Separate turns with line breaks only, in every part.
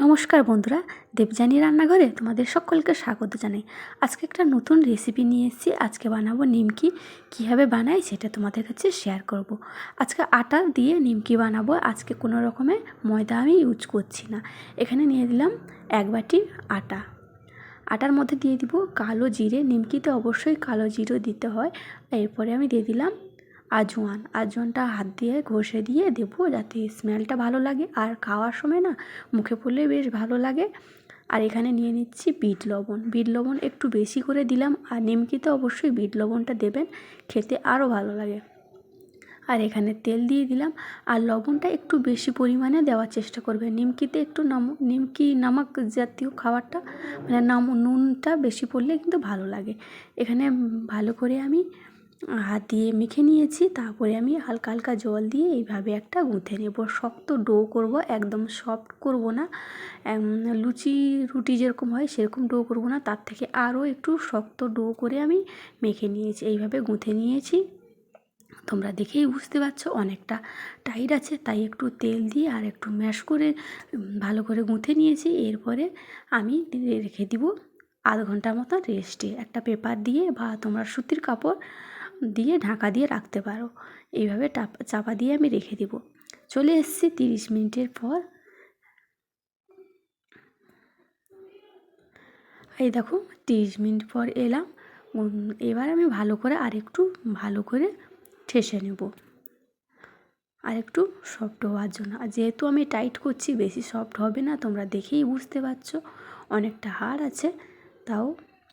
নমস্কার বন্ধুরা, দেবযানী রান্নাঘরে তোমাদের সকলকে স্বাগত জানাই। আজকে একটা নতুন রেসিপি নিয়ে এসেছি। আজকে বানাবো নিমকি। কীভাবে বানাই সেটা তোমাদের কাছে শেয়ার করব। আজকে আটা দিয়ে নিমকি বানাবো। আজকে কোনো রকমে ময়দা আমি ইউজ করছি না। এখানে নিয়ে দিলাম এক বাটি আটা। আটার মধ্যে দিয়ে দিব কালো জিরে। নিমকিতে অবশ্যই কালো জিরে দিতে হয়। এরপরে আমি দিয়ে দিলাম আজওয়ান আজওয়ানটা হাত দিয়ে ঘষে দিয়ে দেবো যাতে স্মেলটা ভালো লাগে। আর খাওয়ার সময় না মুখে পড়লে বেশ ভালো লাগে। আর এখানে নিয়ে নিচ্ছি বিট লবণ। বিট লবণ একটু বেশি করে দিলাম। আর নিমকিতে অবশ্যই বিট লবণটা দেবেন। খেতে আরও ভালো লাগে। আর এখানে তেল দিয়ে দিলাম। আর লবণটা একটু বেশি পরিমাণে দেওয়ার চেষ্টা করবেন নিমকিতে একটু নাম, নিমকি নামক জাতীয় খাবারটা মানে নাম, নুনটা বেশি পড়লে কিন্তু ভালো লাগে। এখানে ভালো করে আমি হাত দিয়ে মেখে নিয়েছি, তারপরে আমি হালকা হালকা জল দিয়ে এইভাবে একটা গুঁথে নেব। শক্ত ডো করব, একদম সফট করব না। লুচি, রুটি যেরকম হয় সেরকম ডো করব না। তার থেকে আরও একটু শক্ত ডো করে আমি মেখে নিয়েছি, এইভাবে গুঁথে নিয়েছি। তোমরা দেখেই বুঝতে পারছ অনেকটা টাইট আছে, তাই একটু তেল দিয়ে আর একটু ম্যাশ করে ভালো করে গুঁথে নিয়েছি। এরপরে আমি রেখে দিব আধ ঘণ্টার মতো রেস্টে। একটা পেপার দিয়ে বা তোমরা সুতির কাপড় দিয়ে ঢাকা দিয়ে রাখতে পারো। এইভাবে চাপা দিয়ে আমি রেখে দেব। চলে এসেছি তিরিশ মিনিটের পর। এই দেখো, তিরিশ মিনিট পর এলাম। এবার আমি ভালো করে আরেকটু ভালো করে ঠেসে নেব। আর একটু সফট হওয়ার জন্য। আর যেহেতু আমি টাইট করছি, বেশি সফট হবে না, তোমরা দেখেই বুঝতে পারছ। অনেকটা হাড় আছে, তাও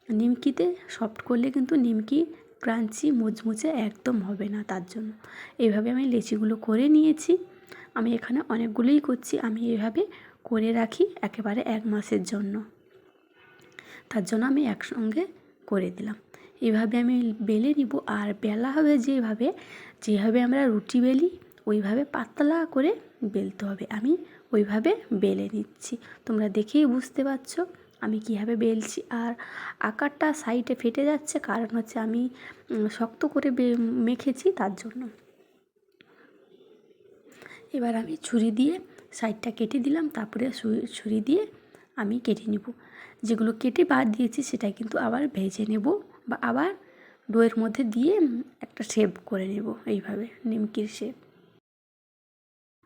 নিমকিতে সফট করলে কিন্তু নিমকি ক্রাঞ্চি মুচমুচে একদম হবে না তার জন্য। এইভাবে আমি লেচিগুলো করে নিয়েছি। আমি এখানে অনেকগুলোই করছি। আমি এইভাবে করে রাখি একেবারে এক মাসের জন্য। তার জন্য আমি একসঙ্গে করে দিলাম। এইভাবে আমি বেলে নিব আর বেলা হবে যেভাবে যেভাবে আমরা রুটি বেলি, ওইভাবে পাতলা করে বেলতে হবে। আমি ওইভাবে বেলে নিচ্ছি। তোমরা দেখেই বুঝতে পারছ। আমি কীভাবে বেলছি? আর আকারটা সাইডে ফেটে যাচ্ছে, কারণ হচ্ছে আমি শক্ত করে মেখেছি তার জন্য। এবার আমি ছুরি দিয়ে সাইডটা কেটে দিলাম, তারপরে ছুরি দিয়ে আমি কেটে নেব। যেগুলো কেটে বাদ দিয়েছি সেটা কিন্তু আবার ভেজে নেব বা আবার ডোয়ের মধ্যে দিয়ে একটা শেপ করে নেব এইভাবে, নিমকির শেপ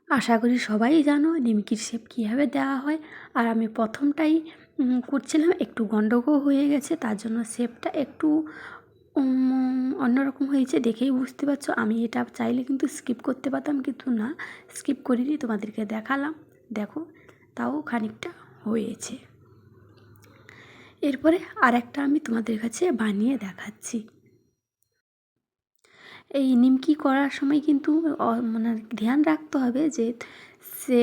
আশা করি সবাই জানো নিমকির শেপ কীভাবে দেওয়া হয়। আর আমি প্রথমটাই করছিলাম, একটু গন্ডগোল হয়ে গেছে, তার জন্য শেপটা একটু অন্যরকম হয়েছে, দেখেই বুঝতে পারছ। আমি এটা চাইলে কিন্তু স্কিপ করতে পারতাম, কিন্তু না স্কিপ করিনি, তোমাদেরকে দেখালাম। দেখো, তাও খানিকটা হয়েছে। এরপরে আর একটা আমি তোমাদের কাছে বানিয়ে দেখাচ্ছি। এই নিমকি করার সময় কিন্তু মানে ধ্যান রাখতে হবে যে সে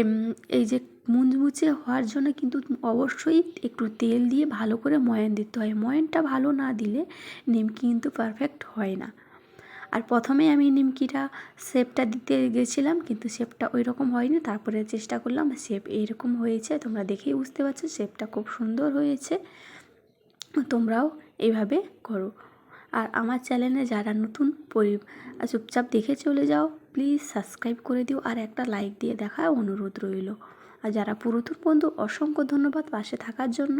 এই যে মুচমুচে হওয়ার জন্য কিন্তু অবশ্যই একটু তেল দিয়ে ভালো করে ময়ান দিতে হয়। ময়ানটা ভালো না দিলে নিমকি কিন্তু পারফেক্ট হয় না। আর প্রথমে আমি নিমকিটা শেপটা দিতে গেছিলাম কিন্তু শেপটা ওই রকম হয়নি। তারপরে চেষ্টা করলাম, শেপ এইরকম হয়েছে, তোমরা দেখেই বুঝতে পারছ শেপটা খুব সুন্দর হয়েছে। তোমরাও এইভাবে করো। আর আমার চ্যানেলে যারা নতুন পরি, চুপচাপ দেখে চলে যাও। প্লিজ সাবস্ক্রাইব করে দিও আর একটা লাইক দিয়ে দেখা অনুরোধ রইল। আর যারা পুরাতন বন্ধু, অসংখ্য ধন্যবাদ পাশে থাকার জন্য।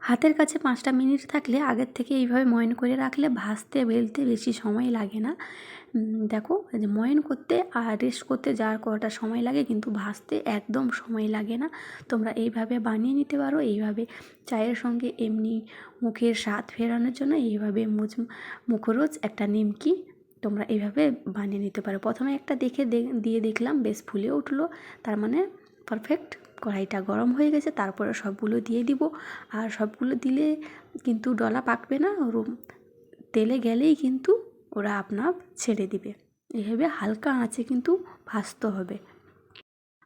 হাতের কাছে পাঁচটা মিনিট থাকলে আগের থেকে এইভাবে ময়ন করে রাখলে ভাজতে বেলতে বেশি সময় লাগে না। দেখো যে ময়ন করতে আর রেস্ট করতে যার কটা সময় লাগে কিন্তু ভাজতে একদম সময় লাগে না। তোমরা এইভাবে বানিয়ে নিতে পারো, এইভাবে চায়ের সঙ্গে এমনি মুখের স্বাদ ফেরানোর জন্য এইভাবে মুচ মুখরোজ একটা নিমকি তোমরা এইভাবে বানিয়ে নিতে পারো। প্রথমে একটা দেখে দিয়ে দেখলাম, বেশ ফুলে উঠল। তার মানে পারফেক্ট কড়াইটা গরম হয়ে গেছে, তারপরে সবগুলো দিয়ে দিব। আর সবগুলো দিলে কিন্তু ডলা পাকবে না তেলে গেলেই কিন্তু ওরা আপনার ছেড়ে দিবে। এভাবে হালকা আঁচে কিন্তু ভাজতে হবে।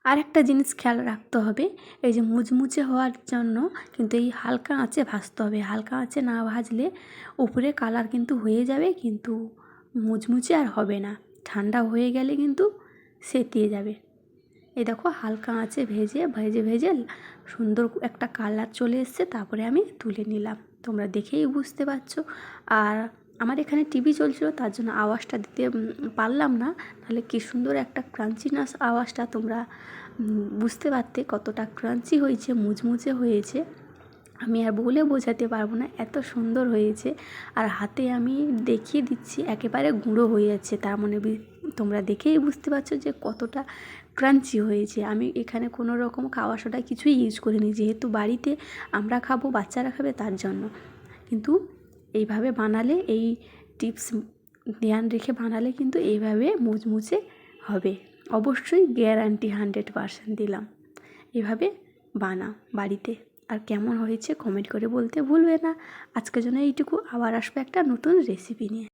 আর একটা জিনিস খেয়াল রাখতে হবে, এই যে মুচমুচে হওয়ার জন্য কিন্তু এই হালকা আঁচে ভাজতে হবে। হালকা আঁচে না ভাজলে উপরে কালার কিন্তু হয়ে যাবে, কিন্তু মুচমুচে আর হবে না। ঠান্ডা হয়ে গেলে কিন্তু সেতিয়ে যাবে। এই দেখো হালকা আঁচে ভেজে ভেজে ভেজে সুন্দর একটা কালার চলে এসছে, তারপরে আমি তুলে নিলাম। তোমরা দেখেই বুঝতে পারছ। আর আমার এখানে টিভি চলছিল, তার জন্য আওয়াজটা দিতে পারলাম না। তাহলে কী সুন্দর একটা ক্রাঞ্চিনাস আওয়াজটা তোমরা বুঝতে পারতে কতটা ক্রাঞ্চি হয়েছে, মুচমুচে হয়েছে। আমি আর বলে বোঝাতে পারব না, এত সুন্দর হয়েছে। আর হাতে আমি দেখিয়ে দিচ্ছি, একেবারে গুঁড়ো হয়ে যাচ্ছে। তার মানে তোমরা দেখেই বুঝতে পারছ যে কতটা ক্রাঞ্চি হয়েছে। আমি এখানে কোনো রকম খাওয়া সোডা কিছুই ইউজ করিনি। যেহেতু বাড়িতে আমরা খাব, বাচ্চারা খাবে তার জন্য। কিন্তু এইভাবে বানালে, এই টিপস ধ্যান রেখে বানালে কিন্তু এইভাবে মুচমুচে হবে। অবশ্যই গ্যারান্টি হান্ড্রেড পারসেন্ট দিলাম। এভাবে বানা বাড়িতে। আর কেমন হয়েছে কমেন্ট করে বলতে ভুলবে না। আজকের জন্য এইটুকু। আবার আসবে একটা নতুন রেসিপি নিয়ে।